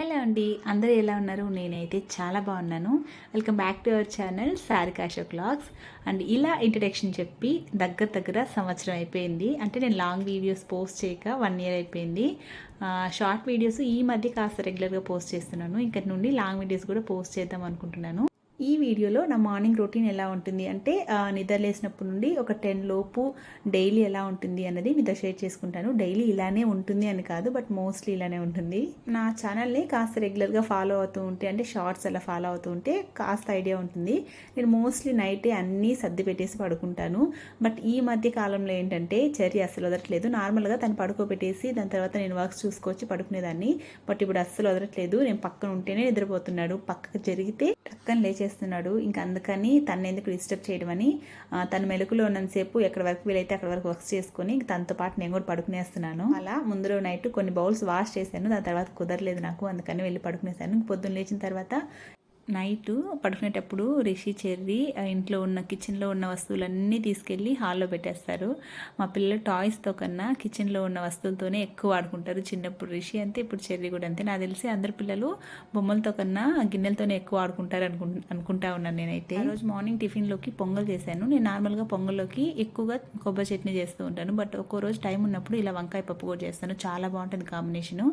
Hello అండి అందరూ ఎలా ఉన్నారు? నేనైతే చాలా బాగున్నాను. Welcome back to our channel సారికాష క్లాగ్స్. అండ్ ఇలా ఇంట్రడక్షన్ చెప్పి దగ్గర దగ్గర సంవత్సరం అయిపోయింది. అంటే నేను లాంగ్ వీడియోస్ పోస్ట్ చేయక వన్ ఇయర్ అయిపోయింది. షార్ట్ వీడియోస్ ఈ మధ్య కాస్త రెగ్యులర్గా పోస్ట్ చేస్తున్నాను. ఇక్కడ నుండి లాంగ్ వీడియోస్ కూడా పోస్ట్ చేద్దాం అనుకుంటున్నాను. ఈ వీడియోలో నా మార్నింగ్ రొటీన్ ఎలా ఉంటుంది అంటే నిద్రలేసినప్పటి నిద్ర లేసినప్పటి నుండి ఒక టెన్ లోపు డైలీ ఎలా ఉంటుంది అన్నది మీతో షేర్ చేసుకుంటాను. డైలీ ఇలానే ఉంటుంది అని కాదు బట్ మోస్ట్లీ ఇలానే ఉంటుంది. నా ఛానల్ని కాస్త రెగ్యులర్గా ఫాలో అవుతూ ఉంటే అంటే షార్ట్స్ అలా ఫాలో అవుతూ ఉంటే కాస్త ఐడియా ఉంటుంది. నేను మోస్ట్లీ నైటే అన్నీ సర్ది పెట్టేసి పడుకుంటాను. బట్ ఈ మధ్య కాలంలో ఏంటంటే చర్య అస్సలు వదలట్లేదు. నార్మల్గా తను పడుకోబెట్టేసి దాని తర్వాత నేను వర్క్స్ చూసుకొచ్చి పడుకునేదాన్ని. బట్ ఇప్పుడు అస్సలు వదలట్లేదు. నేను పక్కన ఉంటేనే నిద్రపోతున్నాడు. పక్కకు జరిగితే పక్కన చేస్తున్నాడు. ఇంకా అందుకని తను ఎందుకు డిస్టర్బ్ చేయడం అని తను మెలకులో ఉన్నంతసేపు ఎక్కడ వరకు వీలైతే అక్కడ వరకు వర్క్స్ చేసుకొని తనతో పాటు నేను కూడా పడుకునేస్తున్నాను. అలా ముందులో నైట్ కొన్ని బౌల్స్ వాష్ చేశాను. దాని తర్వాత కుదరలేదు నాకు అందుకని వెళ్ళి పడుకునేసాను. పొద్దున్న లేచిన తర్వాత నైట్ పడుకునేటప్పుడు రిషి చెర్రి ఇంట్లో ఉన్న కిచెన్లో ఉన్న వస్తువులన్నీ తీసుకెళ్ళి హాల్లో పెట్టేస్తారు. మా పిల్లలు టాయ్స్తో కన్నా కిచెన్లో ఉన్న వస్తువులతోనే ఎక్కువ ఆడుకుంటారు. చిన్నప్పుడు రిషి అంతే ఇప్పుడు చెర్రి కూడా అంతే. నాకు తెలిసి అందరు పిల్లలు బొమ్మలతో కన్నా గిన్నెలతోనే ఎక్కువ ఆడుకుంటారు అనుకు అనుకుంటా ఉన్నాను నేనైతే. రోజు మార్నింగ్ టిఫిన్లోకి పొంగల్ చేశాను. నేను నార్మల్గా పొంగల్లోకి ఎక్కువగా కొబ్బరి చట్నీ చేస్తూ ఉంటాను. బట్ ఒక్కో రోజు టైం ఉన్నప్పుడు ఇలా వంకాయ పప్పు కూడా చేస్తాను. చాలా బాగుంటుంది కాంబినేషను.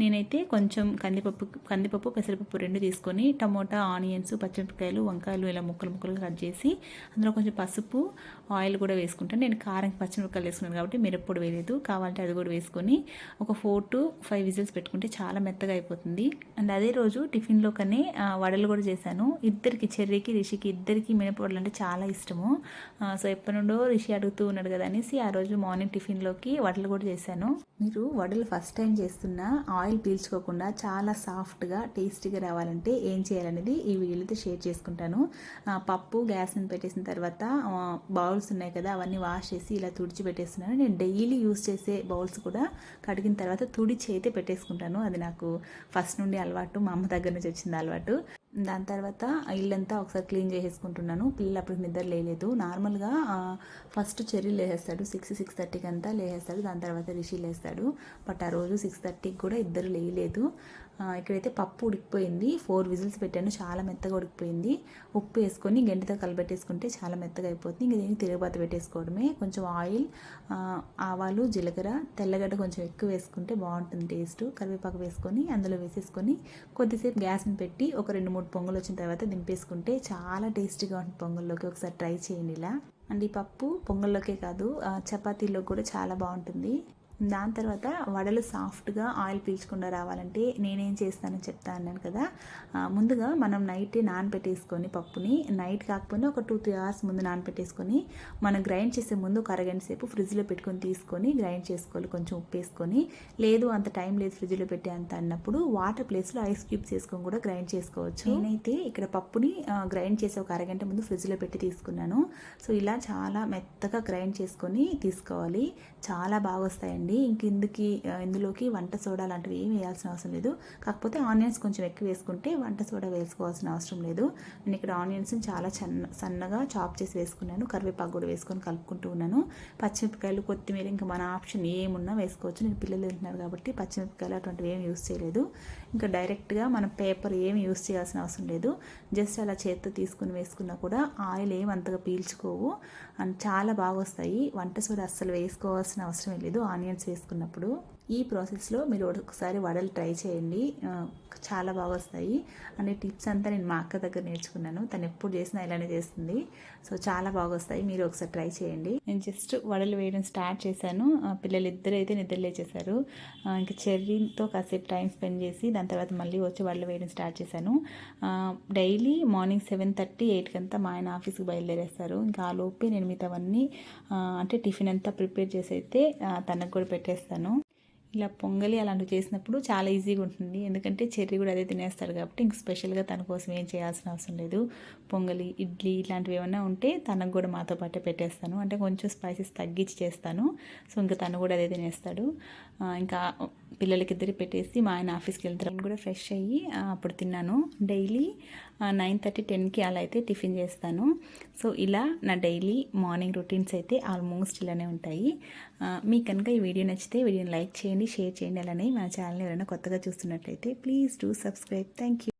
నేనైతే కొంచెం కందిపప్పు కందిపప్పు పెసరపప్పు రెండు తీసుకొని టమోటా ఆనియన్స్ పచ్చిమిరపకాయలు వంకాయలు ఇలా ముక్కలు ముక్కలు కట్ చేసి అందులో కొంచెం పసుపు ఆయిల్ కూడా వేసుకుంటాను. నేను కారం పచ్చిమిరపకాయలు వేసుకున్నాను కాబట్టి మిరప్పొడి వేయలేదు. కావాలంటే అది కూడా వేసుకొని ఒక ఫోర్ టు ఫైవ్ విజిల్స్ పెట్టుకుంటే చాలా మెత్తగా అయిపోతుంది. అండ్ అదే రోజు టిఫిన్లోకనే కానీ వడలు కూడా చేశాను. ఇద్దరికి చెర్రీకి రిషికి ఇద్దరికి మినపొడలు అంటే చాలా ఇష్టము. సో ఎప్పటి నుండో రిషి అడుగుతూ ఉన్నాడు కదా అనేసి ఆ రోజు మార్నింగ్ టిఫిన్లోకి వడలు కూడా చేశాను. మీరు వడలు ఫస్ట్ టైం చేస్తున్న ఆయిల్ పీల్చుకోకుండా చాలా సాఫ్ట్గా టేస్టీగా రావాలంటే ఏం చేయాలనేది ఈ వీడియోతో షేర్ చేసుకుంటాను. పప్పు గ్యాస్ పెట్టేసిన తర్వాత బౌల్స్ ఉన్నాయి కదా అవన్నీ వాష్ చేసి ఇలా తుడిచి పెట్టేస్తున్నాను నేను డైలీ యూస్ చేసే బౌల్స్ కూడా కడిగిన తర్వాత తుడిచి అయితే పెట్టేసుకుంటాను. అది నాకు ఫస్ట్ నుండి అలవాటు మా అమ్మ దగ్గర నుంచి వచ్చింది అలవాటు. దాని తర్వాత ఇల్లంతా ఒకసారి క్లీన్ చేసేసుకుంటున్నాను. పిల్లలు అప్పుడు నిద్ర లేలేదు. నార్మల్గా ఫస్ట్ చెర్రీ లేసేస్తాడు. సిక్స్ సిక్స్ థర్టీకి అంతా లేసేస్తాడు. దాని తర్వాత రిషి లేస్తాడు. బట్ ఆ రోజు సిక్స్ థర్టీకి కూడా ఇద్దరు లేయలేదు. ఇక్కడైతే పప్పు ఉడికిపోయింది. ఫోర్ విజిల్స్ పెట్టాను. చాలా మెత్తగా ఉడికిపోయింది. ఉప్పు వేసుకొని గంటితో కలబెట్టేసుకుంటే చాలా మెత్తగా అయిపోతుంది. ఇంక దీనికి తిరగబాత పెట్టేసుకోవడమే. కొంచెం ఆయిల్ ఆవాలు జీలకర్ర తెల్లగడ్డ కొంచెం ఎక్కువ వేసుకుంటే బాగుంటుంది టేస్ట్. కరివేపాకు వేసుకొని అందులో వేసేసుకొని కొద్దిసేపు గ్యాస్ని పెట్టి ఒక రెండు మూడు పొంగలు వచ్చిన తర్వాత దింపేసుకుంటే చాలా టేస్టీగా ఉంటుంది పొంగల్లోకి. ఒకసారి ట్రై చేయండి ఇలా. అండ్ ఈ పప్పు పొంగల్లోకే కాదు చపాతీలో కూడా చాలా బాగుంటుంది. దాని తర్వాత వడలు సాఫ్ట్గా ఆయిల్ పీల్చకుండా రావాలంటే నేనేం చేస్తానని చెప్తా అన్నాను కదా. ముందుగా మనం నైట్ నానబెట్టేసుకొని పప్పుని నైట్ కాకపోయినా ఒక టూ త్రీ అవర్స్ ముందు నానబెట్టేసుకొని మనం గ్రైండ్ చేసే ముందు ఒక అరగంట సేపు ఫ్రిడ్జ్లో పెట్టుకొని తీసుకొని గ్రైండ్ చేసుకోవాలి. కొంచెం ఉప్పు వేసుకొని. లేదు అంత టైం లేదు ఫ్రిడ్జ్లో పెట్టే అంత అన్నప్పుడు వాటర్ ప్లేస్లో ఐస్ క్యూబ్స్ వేసుకొని కూడా గ్రైండ్ చేసుకోవచ్చు. నేనైతే ఇక్కడ పప్పుని గ్రైండ్ చేసే ఒక అరగంట ముందు ఫ్రిడ్జ్లో పెట్టి తీసుకున్నాను. సో ఇలా చాలా మెత్తగా గ్రైండ్ చేసుకొని తీసుకోవాలి. చాలా బాగా వస్తాయండి. ఇంక ఇందుకి ఇందులోకి వంట సోడా లాంటివి ఏమి వేయాల్సిన అవసరం లేదు. కాకపోతే ఆనియన్స్ కొంచెం ఎక్కువ వేసుకుంటే వంట సోడా వేసుకోవాల్సిన అవసరం లేదు. నేను ఇక్కడ ఆనియన్స్ చాలా చన్న సన్నగా చాప్ చేసి వేసుకున్నాను. కరివేపాకు కూడా వేసుకొని కలుపుకుంటూ ఉన్నాను. పచ్చిమిరపకాయలు కొత్తిమీర ఇంకా మన ఆప్షన్ ఏమున్నా వేసుకోవచ్చు. నేను పిల్లలు తింటున్నారు కాబట్టి పచ్చిమిరపకాయలు అటువంటివి ఏమి యూస్ చేయలేదు. ఇంకా డైరెక్ట్గా మనం పేపర్ ఏమి యూస్ చేయాల్సిన అవసరం లేదు. జస్ట్ అలా చేత్తో తీసుకుని వేసుకున్నా కూడా ఆయిల్ ఏం అంతగా పీల్చుకోవు. అండ్ చాలా బాగా వస్తాయి. వంట సోడా అస్సలు వేసుకోవాల్సిన అవసరం లేదు. ఆనియన్ చేసుకున్నప్పుడు వేసుకున్నప్పుడు ఈ ప్రాసెస్లో మీరు ఒకసారి వడలు ట్రై చేయండి. చాలా బాగా వస్తాయి. అనే టిప్స్ అంతా నేను మా అక్క దగ్గర నేర్చుకున్నాను. తను ఎప్పుడు చేసినా ఇలానే చేస్తుంది. సో చాలా బాగా వస్తాయి. మీరు ఒకసారి ట్రై చేయండి. నేను జస్ట్ వడలు వేయడం స్టార్ట్ చేశాను. పిల్లలు ఇద్దరు అయితే నిద్ర లేచేశారు. ఇంకా చెర్రీతో కాసేపు టైం స్పెండ్ చేసి దాని తర్వాత మళ్ళీ వచ్చి వడలు వేయడం స్టార్ట్ చేశాను. డైలీ మార్నింగ్ సెవెన్ థర్టీ ఎయిట్కి అంతా మా ఆయన ఆఫీస్కి బయలుదేరేస్తారు. ఇంకా ఆ లోపే నేను మిగతావన్నీ అంటే టిఫిన్ అంతా ప్రిపేర్ చేసి అయితే తనకు కూడా పెట్టేస్తాను. ఇలా పొంగలి అలాంటివి చేసినప్పుడు చాలా ఈజీగా ఉంటుంది. ఎందుకంటే చెర్రీ కూడా అదే తినేస్తాడు కాబట్టి ఇంక స్పెషల్గా తన కోసం ఏం చేయాల్సిన అవసరం లేదు. పొంగలి ఇడ్లీ ఇలాంటివి ఏమైనా ఉంటే తనకు కూడా మాతో పాటే పెట్టేస్తాను. అంటే కొంచెం స్పైసెస్ తగ్గించి చేస్తాను. సో ఇంకా తను కూడా అదే తినేస్తాడు. ఇంకా పిల్లలకి ఇద్దరు పెట్టేసి మా ఆయన ఆఫీస్కి వెళ్తారు నేను కూడా ఫ్రెష్ అయ్యి అప్పుడు తిన్నాను. డైలీ నైన్ థర్టీ టెన్కి అలా అయితే టిఫిన్ చేస్తాను. సో ఇలా నా డైలీ మార్నింగ్ రొటీన్స్ అయితే ఆల్మోస్ట్ ఇలానే ఉంటాయి. మీకు కనుక ఈ వీడియో నచ్చితే వీడియోని లైక్ చేయండి షేర్ చేయండి. అలానే మన ఛానల్ ఎవరైనా కొత్తగా చూస్తున్నట్లయితే please do subscribe. Thank you